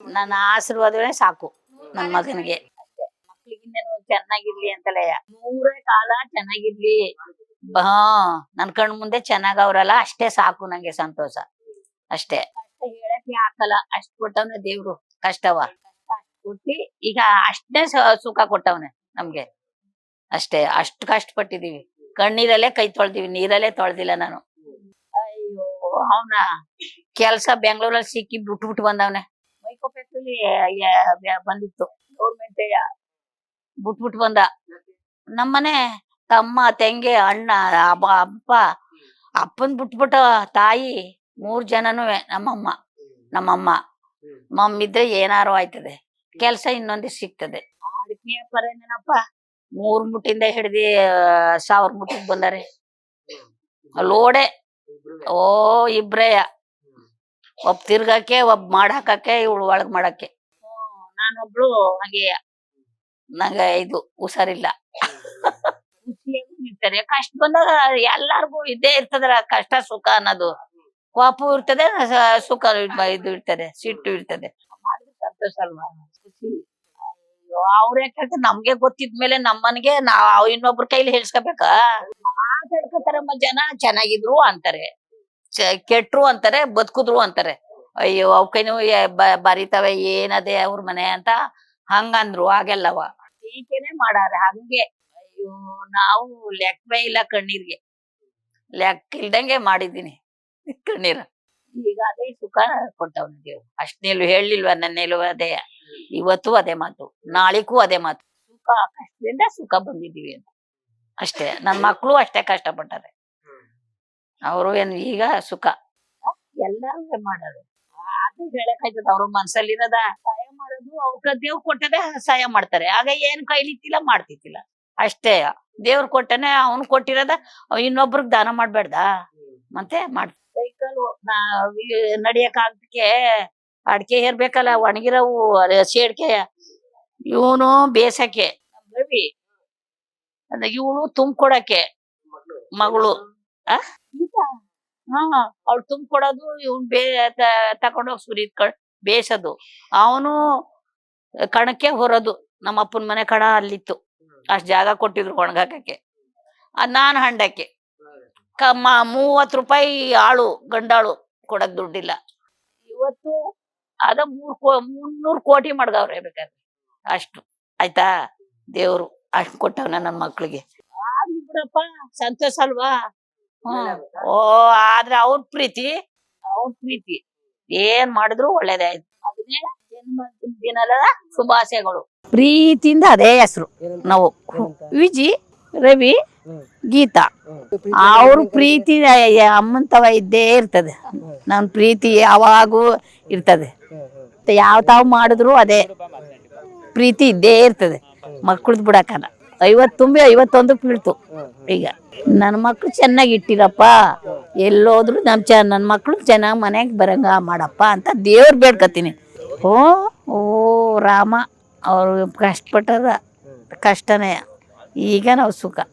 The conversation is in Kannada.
ನನ್ನ ಆಶೀರ್ವಾದವೇ ಸಾಕು ನನ್ನ ಮಗನಿಗೆ. ಮಕ್ಳಿಗಿನ್ನೇನು ಚೆನ್ನಾಗಿರ್ಲಿ ಅಂತಲೇ. ನೂರೇ ಕಾಲ ಚೆನ್ನಾಗಿರ್ಲಿ. ಹಾ ನನ್ ಕಣ್ ಮುಂದೆ ಚೆನ್ನಾಗವ್ರಲ್ಲ ಅಷ್ಟೇ ಸಾಕು ನಂಗೆ ಸಂತೋಷ. ಅಷ್ಟೇ. ಕಷ್ಟ ಹೇಳಕ್ಕೆ ಆಗಲ್ಲ ಅಷ್ಟ್ ಕೊಟ್ಟವ್ನೆ ದೇವ್ರು ಕಷ್ಟವ. ಕಷ್ಟ ಕೊಟ್ಟಿ ಈಗ ಅಷ್ಟೇ ಸುಖ ಕೊಟ್ಟವ್ನೆ ನಮ್ಗೆ. ಅಷ್ಟೇ ಅಷ್ಟು ಪಟ್ಟಿದೀವಿ ಕಣ್ಣೀರಲ್ಲೇ ಕೈ ತೊಳ್ದಿವಿ ನೀರಲ್ಲೇ ತೊಳ್ದಿಲ್ಲ ನಾನು. ಅಯ್ಯೋ ಅವನ ಕೆಲ್ಸ ಬೆಂಗಳೂರಲ್ಲಿ ಸಿಕ್ಕಿ ಬಿಟ್ಬಿಟ್ಟು ಬಂದವನೆ. ಫ್ಯಾಕ್ಟ್ರಿ ಬಂದಿತ್ತು. ಗೌರ್ಮೆಂಟ್ ಬಿಟ್ಬಿಟ್ಟು ಬಂದ. ನಮ್ಮನೆ ತಮ್ಮ, ತಂಗಿ, ಅಣ್ಣ, ಅಪ್ಪ ಅಪ್ಪನ್ ಬಿಟ್ಬಿಟ್ಟ ತಾಯಿ ಮೂರ್ ಜನನು ನಮ್ಮಮ್ಮ ನಮ್ಮಮ್ಮ. ಮಮ್ಮಿದ್ರೆ ಏನಾರು ಆಯ್ತದೆ. ಕೆಲ್ಸ ಇನ್ನೊಂದು ಸಿಗ್ತದೆ. ಅಡಿಕೆ ಮೂರ್ ಮುಟ್ಟಿಂದ ಹಿಡ್ದಿ ಸಾವಿರ ಮುಟ್ಟಿಗೆ ಬಂದಾರೆ. ಲೋಡೆ. ಓ ಇಬ್ರೇಯ ಒಬ್ಬ ತಿರ್ಗಕ್ಕೆ ಒಬ್ಬ ಮಾಡಾಕಕ್ಕೆ ಇವಳು ಒಳಗ್ ಮಾಡಕ್ಕೆ ನಾನೊಬ್ಳು ಹಾಗೆ ನಂಗ ಇದು ಹುಷಾರಿಲ್ಲ. ಇರ್ತಾರೆ. ಕಷ್ಟ ಬಂದಾಗ ಎಲ್ಲಾರ್ಗು ಇದ್ದೇ ಇರ್ತದ್ರ ಕಷ್ಟ ಸುಖ ಅನ್ನೋದು. ಕೋಪು ಇರ್ತದೆ ಸುಖ ಇದ್- ಇರ್ತದೆ ಸಿಟ್ಟು ಇರ್ತದೆ. ಸಂತೋಷ ಅಲ್ವಾ? ಖುಷಿ. ಅವ್ರ ಯಾಕೆ ನಮ್ಗೆ ಗೊತ್ತಿದ್ಮೇಲೆ ನಮ್ಮನ್ಗೆ ನಾವ್ ಇನ್ನೊಬ್ರ ಕೈಲಿ ಹೇಳ್ಸ್ಕೊಬೇಕಾ? ಮಾತಾಡ್ಕೋತಾರಮ್ಮ ಜನ ಚೆನ್ನಾಗಿದ್ರು ಅಂತಾರೆ. ಕೆಟ್ರು ಅಂತಾರೆ ಬದುಕಿದ್ರು ಅಂತಾರೆ. ಅಯ್ಯೋ ಅವಕೈನು ಬರಿತಾವೆ ಏನದೆ ಅವ್ರ ಮನೆ ಅಂತ ಹಂಗಂದ್ರು ಹಾಗೆಲ್ಲವ. ಟೀಕೆನೆ ಮಾಡಾರ ಹಂಗೆ. ಅಯ್ಯೋ ನಾವು ಲೆಕ್ಕವೇ ಇಲ್ಲ ಕಣ್ಣೀರ್ಗೆ. ಲೆಕ್ಕ ಇಲ್ದಂಗೆ ಮಾಡಿದೀನಿ ಕಣ್ಣೀರ. ಈಗ ಅದೇ ಸುಖ ಕೊಡ್ತಾವ ದೇವ್ರು. ಅಷ್ಟನೇಲು ಹೇಳಿಲ್ವ ನನ್ನ ನಿಲುವು ಅದೇ. ಇವತ್ತು ಅದೇ ಮಾತು ನಾಳಿಗೂ ಅದೇ ಮಾತು. ಸುಖ ಕಷ್ಟದಿಂದ ಸುಖ ಬಂದಿದೀವಿ ಅಂತ. ಅಷ್ಟೇ ನನ್ ಮಕ್ಕಳು ಅಷ್ಟೇ ಕಷ್ಟಪಟ್ಟಾರೆ. ಅವರು ಏನ್ ಈಗ ಸುಖ. ಎಲ್ಲಾರು ಮಾಡೋದು. ಅದು ಹೇಳಕ್ಕಾಯ್ತದ ಅವ್ರ ಮನ್ಸಲ್ಲಿರೋದ ಸಹಾಯ ಮಾಡೋದು, ಅವ್ರ ದೇವ್ ಕೊಟ್ಟದೆ ಸಹಾಯ ಮಾಡ್ತಾರೆ. ಆಗ ಏನ್ ಕೈಲಿತ್ತಿಲ್ಲ ಮಾಡ್ತಿತ್ತಿಲ್ಲ. ಅಷ್ಟೇ. ದೇವ್ರ ಕೊಟ್ಟನೆ ಅವನು ಕೊಟ್ಟಿರೋದ ಇನ್ನೊಬ್ರಿಗೆ ದಾನ ಮಾಡ್ಬೇಡ್ದ? ಮತ್ತೆ ಮಾಡ್ ಸೈಕಲ್ ನಡಿಯಕ್ ಆಗ್ದಕ್ಕೆ ಅಡ್ಕೆ ಏರ್ಬೇಕಲ್ಲ ಒಣಗಿರವು ಹಸಿ ಇವನು ಬೇಸಕ್ಕೆ. ರವಿ. ಇವಳು ತುಂಬ್ಕೊಡಕ್ಕೆ. ಮಗಳು. ಆ? ಹಾ ಅವ್ಳು ತುಂಬಿಕೊಡೋದು ಇವ್ನ್ ಬೇ ತಕೊಂಡೋಗಿ ಸುರಿದ್ ಬೇಸದು ಅವನು ಕಣಕ್ಕೆ ಹೊರೋದು. ನಮ್ಮ ಅಪ್ಪನ ಮನೆ ಕಣ ಅಲ್ಲಿತ್ತು. ಅಷ್ಟ್ ಜಾಗ ಕೊಟ್ಟಿದ್ರು ಒಣಗಾಕಕ್ಕೆ ಅದ್ ನಾನ್ ಹಂಡಕ್ಕೆ. ಕಮ್ಮ ಮೂವತ್ ರೂಪಾಯಿ ಆಳು ಗಂಡಾಳು ಕೊಡಕ್ ದುಡ್ಡಿಲ್ಲ. ಇವತ್ತು ಅದ ಮೂರ್ ಕೋ ಮುನ್ನೂರ್ ಕೋಟಿ ಮಾಡ್ದವ್ರೆ ಬೇಕಾದ್ರೆ. ಅಷ್ಟು. ಆಯ್ತಾ? ದೇವ್ರು ಅಷ್ಟು ಕೊಟ್ಟವ್ನ ನನ್ ಮಕ್ಳಿಗೆ. ಆಗ್ಲಿ ಬಿಡಪ್ಪ. ಸಂತೋಷ ಅಲ್ವಾ? ಓ ಆದ್ರೆ ಅವ್ರ ಪ್ರೀತಿ? ಅವ್ರ ಪ್ರೀತಿ. ಏನ್ ಮಾಡಿದ್ರು ಒಳ್ಳೇದೇ ಆಯ್ತು ಅದನ್ನೇ ಜನ್ಮದಿನ ದಿನದ ಶುಭಾಶಯಗಳು. ಪ್ರೀತಿಯಿಂದ ಅದೇ ಹೆಸರು. ನಾವು ವಿಜಿ ರವಿ ಗೀತಾ. ಅವ್ರ ಪ್ರೀತಿ ಅಮ್ಮಂತವ ತವ ಇದ್ದೇ ಇರ್ತದೆ. ನನ್ ಪ್ರೀತಿ ಯಾವಾಗೂ ಇರ್ತದೆ. ಯಾವ ತಾವ್ ಮಾಡಿದ್ರು ಅದೇ. ಪ್ರೀತಿ ಇದ್ದೇ ಇರ್ತದೆ. ಮಕ್ಕಳದ್ ಬಿಡಕಲ್ಲ ಐವತ್ ತುಂಬಿ ಐವತ್ತೊಂದಕ್ಕೆ ಬೀಳ್ತು. ಈಗ ನನ್ನ ಮಕ್ಕಳು ಚೆನ್ನಾಗಿ ಇಟ್ಟಿರಪ್ಪ. ಎಲ್ಲೋದ್ರು ನಮ್ಮ ಚ ನನ್ನ ಮಕ್ಕಳು ಚೆನ್ನಾಗಿ ಮನೆಗೆ ಬರಂಗ ಮಾಡಪ್ಪ ಅಂತ ದೇವ್ರು ಬೇಡ್ಕತೀನಿ ಓ ಓ ರಾಮ ಅವ್ರು ಕಷ್ಟಪಟ್ಟದ ಕಷ್ಟನೇ. ಈಗ ನಾವು ಸುಖ.